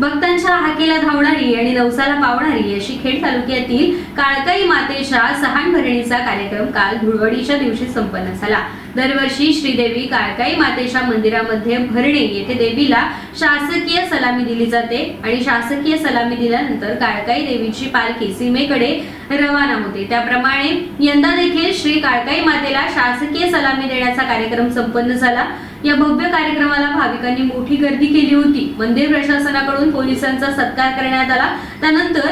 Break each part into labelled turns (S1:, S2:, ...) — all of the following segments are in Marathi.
S1: भक्तांच्या हाकेला धावणारी आणि नवसाला पावणारी अशी खेड तालुक्यातील काळकाई मातेच्या सहान भरणीचा कार्यक्रम काल धुळवडीच्या दिवशी संपन्न झाला. दरवर्षी श्रीदेवी काळकाई मातेच्या मंदिरामध्ये भरणे येथे देवीला शासकीय सलामी दिली जाते आणि शासकीय सलामी दिल्यानंतर काळकाई देवीची पालखी सीमेकडे रवाना होते. त्याप्रमाणे यंदा देखील श्री काळकाई मातेला शासकीय सलामी देण्याचा कार्यक्रम संपन्न झाला. या भव्य कार्यक्रमाला भाविकांनी मोठी गर्दी केली होती. मंदिर प्रशासनाकडून पोलिसांचा सत्कार करण्यात आला. त्यानंतर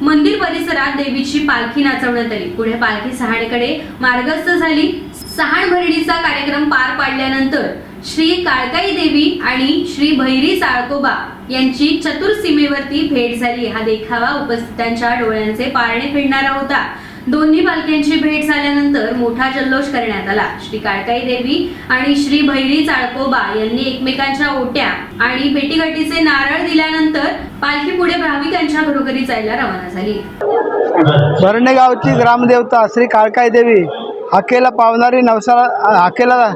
S1: मंदिर परिसरात देवीची पालखी नाचवण्यात आली. पुढे पालखी सहाणेकडे मार्गस्थ झाली. सहाण भरणीचा कार्यक्रम पार पाडल्यानंतर श्री काळकाई देवी आणि श्री भैरी साळकोबा यांची चतुर सीमेवरती भेट झाली. हा देखावा उपस्थितांच्या डोळ्यांचे पारणे फिरणारा होता. दोन्ही पालख्यांची भेट झाल्यानंतर मोठा जल्लोष करण्यात आला. श्री काळकाई देवी आणि श्री भैरी चाळकोबा यांनी एकमेकांच्या ओट्या आणि भेटीगाठीचे नारळ दिल्यानंतर पालखी पुढे भाविकांच्या घरोघरी जायला रवाना झाली.
S2: भरणे गावची ग्रामदेवता श्री काळकाई देवी हाकेला पावणारी नवसाला हाकेला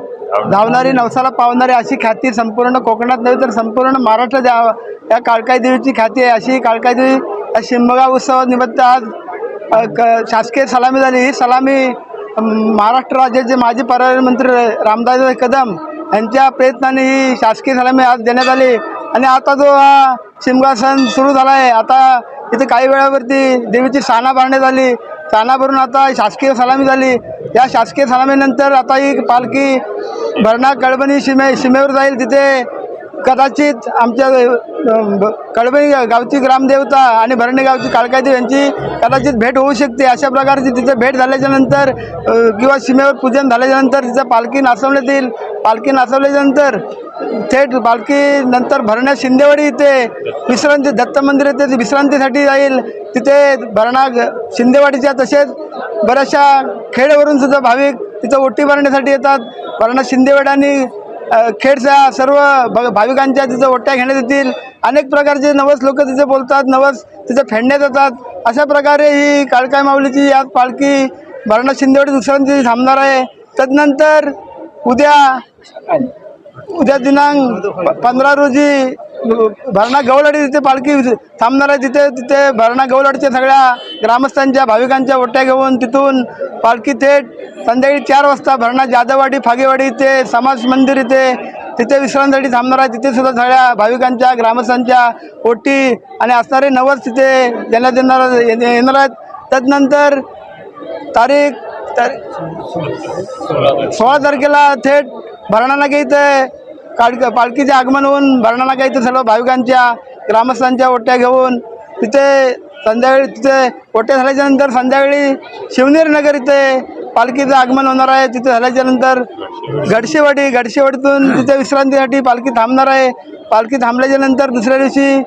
S2: धावणारी नवसाला पावणारी अशी ख्याती संपूर्ण कोकणात नव्हे तर संपूर्ण महाराष्ट्र द्या या काळकाई देवीची ख्याती आहे अशी काळकाई देवी या शिमगाव उत्सवानिमित्त आज क- शासकीय सलामी झाली. ही सलामी महाराष्ट्र राज्याचे माजी परराष्ट्र मंत्री रामदास कदम यांच्या प्रयत्नाने ही शासकीय सलामी आज देण्यात आली. आणि आता जो हा शिमगा सण सुरू झाला आहे आता इथे काही वेळावरती देवीची साना भरण्यात आली. साना भरून आता शासकीय सलामी झाली. या शासकीय सलामीनंतर आता ही पालखी भरणा कळबणी सीमे सीमेवर जाईल तिथे. कदाचित आमच्या ब- कळबणी गावची ग्रामदेवता आणि भरणे गावची काळकादेव यांची कदाचित भेट होऊ शकते. अशा प्रकारची तिथे भेट झाल्याच्यानंतर किंवा सीमेवर पूजन झाल्याच्यानंतर तिथं पालखी नाचवण्यात येईल. पालखी नाचवल्याच्यानंतर थेट पालखी नंतर भरण्या शिंदेवाडी इथे विश्रांती दत्त मंदिर येथे ती विश्रांतीसाठी जाईल. तिथे भरणा ग- शिंदेवाडीच्या तसेच बऱ्याचशा खेडवरून सुद्धा भाविक तिथं ओटी भरण्यासाठी येतात. भरणा शिंदेवाडी आणि खेडच्या सर्व भ भाविकांच्या तिथं ओट्या घेण्यात येतील. अनेक प्रकारचे नवस लोक तिथे बोलतात नवस तिथं फेडण्यात येतात. अशा प्रकारे ही काळकाय माऊलीची आज पालखी भरणा शिंदेवाडी दुसऱ्यांची थांबणार आहे. तदनंतर उद्या उद्या दिनांक पंधरा रोजी भरणा गवलाडी तिथे पालखी थांबणार आहे तिथे तिथे भरणा गवलाडच्या सगळ्या ग्रामस्थांच्या भाविकांच्या ओट्या घेऊन तिथून पालखी थेट संध्याकाळी चार वाजता भरणा जाधववाडी फागेवाडी इथे समाज मंदिर इथे तिथे विश्रांतीसाठी थांबणार आहे. तिथे सुद्धा सगळ्या भाविकांच्या ग्रामस्थांच्या ओटी आणि असणारे नवस तिथे देण्यात येणार येणार आहेत. तदनंतर तारीख तारीख सोळा तारखेला थेट भरणानाका इथं काळ पालखीचे आगमन होऊन भरणानाका इथं सर्व भाविकांच्या ग्रामस्थांच्या ओट्या घेऊन तिथे संध्याकाळी तिथे ओट्या झाल्याच्यानंतर संध्याकाळी शिवनेर नगर इथे पालखीचं आगमन होणार आहे. तिथे झाल्याच्यानंतर गडशेवाडी गडशेवाडीतून तिथे विश्रांतीसाठी पालखी थांबणार आहे. पालखी थांबल्याच्यानंतर दुसऱ्या दिवशी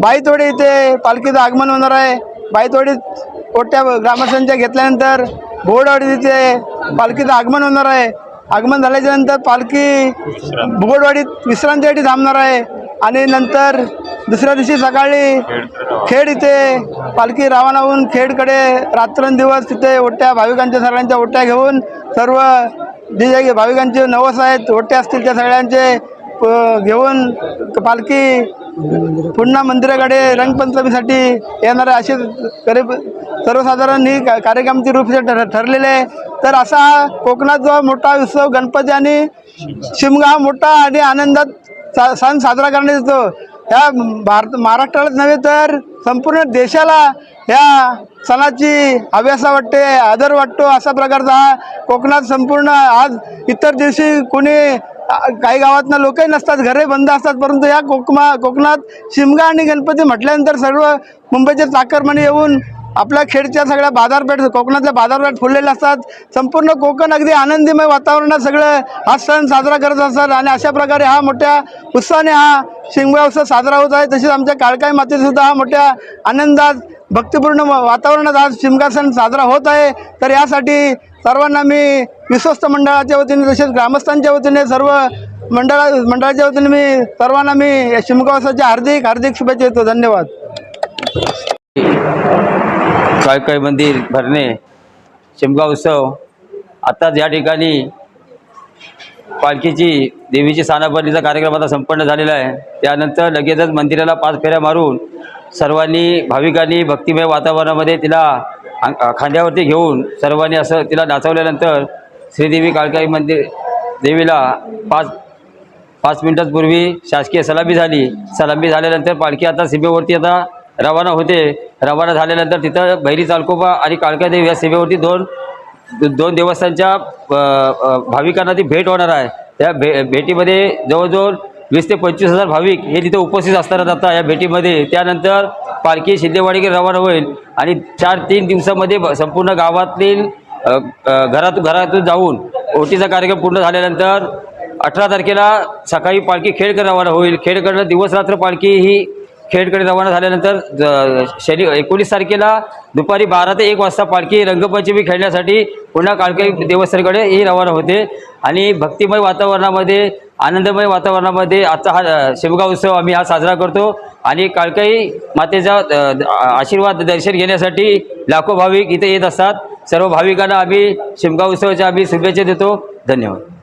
S2: बाईतोडी इथे पालखीचं आगमन होणार आहे. बाईतोडीत ओट्या ग्रामस्थांच्या घेतल्यानंतर बोर्डवाडी तिथे पालखीचं आगमन होणार आहे. आगमन झाल्याच्यानंतर पालखी भुगडवाडीत विश्रांतीसाठी थांबणार आहे. आणि नंतर दुसऱ्या दिवशी सकाळी खेड इथे पालखी रवाना होऊन खेडकडे रात्रंदिवस तिथे ओट्या भाविकांच्या सगळ्यांच्या ओट्या घेऊन सर्व जे जे भाविकांचे नवस आहेत ओट्या असतील त्या सगळ्यांचे घेऊन पालखी पुन्हा मंदिराकडे रंगपंचमीसाठी येणारे असे गरीब सर्वसाधारण ही का- कार्यक्रमाची रूप ठर ठरलेले तर असा कोकणात जो मोठा उत्सव गणपती आणि शिमगा हा मोठा आणि आनंदात सा सण साजरा करण्यात येतो. या भारत महाराष्ट्रालाच नव्हे तर संपूर्ण देशाला या सणाची हव्यासा वाटते आदर वाटतो. असा प्रकारचा हा कोकणात संपूर्ण आज इतर दिवशी कोणी काही गावातनं लोकही नसतात घरे बंद असतात परंतु या कोकमा कोकणात शिमगा आणि गणपती म्हटल्यानंतर सर्व मुंबईचे चाकरमानी येऊन आपल्या खेडच्या सगळ्या बाजारपेठ कोकणातल्या बाजारपेठ फुललेल्या असतात. संपूर्ण कोकण अगदी आनंदीमय वातावरणात सगळं हा सण साजरा करत असतात आणि अशा प्रकारे हा मोठ्या उत्साहाने हा शिमगा उत्सव साजरा होत आहे. तसेच आमच्या काळकाई मातीतसुद्धा हा मोठ्या आनंदात भक्तिपूर्ण वातावरणात आज शिमगा सण साजरा होत आहे. तर यासाठी सर्वांना मी विश्वस्त मंडळाच्या वतीने तसेच ग्रामस्थांच्या वतीने सर्व मंडळा मंडळाच्या वतीने मी सर्वांना मी या शिमगा हार्दिक हार्दिक शुभेच्छा देतो. धन्यवाद.
S3: काय मंदिर भरणे शिमगा उत्सव. आत्ताच या ठिकाणी पालखीची देवीची सानापरणीचा कार्यक्रम आता संपन्न झालेला आहे. त्यानंतर लगेचच मंदिराला पाच फेऱ्या मारून सर्वांनी भाविकांनी भक्तिमय वातावरणामध्ये तिला खांद्यावरती घेऊन सर्वांनी असं तिला नाचवल्यानंतर श्रीदेवी काळकाई मंदिर देवीला पाच पाच मिनिटांपूर्वी शासकीय सलामी झाली. सलामी झाल्यानंतर पालखी आता सीमेवरती आता रवाना होते. रवाना झाल्यानंतर तिथं भैरी चालकोबा आणि काळकादेवी या सीमेवरती दोन दोन देवस्थानच्या भाविकांना ती भेट होणार आहे. त्या भे भेटीमध्ये जवळजवळ वीस ते पंचवीस हजार भाविक हे तिथे उपस्थित असतात आता या भेटीमध्ये. त्यानंतर पालखी शिंदेवाडीकडे रवाना होईल आणि चार तीन दिवसामध्ये संपूर्ण गावातील घरातून घरातून जाऊन ओटीचा कार्यक्रम पूर्ण झाल्यानंतर अठरा तारखेला सकाळी पालखी खेडकडे रवाना होईल. खेडकडनं दिवस रात्र पालखी ही खेडकडे रवाना झाल्यानंतर ज- एकोणीस तारखेला दुपारी बारा ते एक वाजता पालखी रंगपंचमी खेळण्यासाठी पुन्हा काळकाई देवस्थानकडे ही रवाना होते. आणि भक्तिमय वातावरणामध्ये आनंदमय वातावरणामध्ये आजचा हा शिवगाव उत्सव आम्ही हा साजरा करतो. आणि काळकाई मातेचा द- आशीर्वाद दर्शन घेण्यासाठी लाखो भाविक इथे येत असतात. सर्व भाविकांना आम्ही शिमगाव उत्सवाच्या आम्ही शुभेच्छा देतो. धन्यवाद.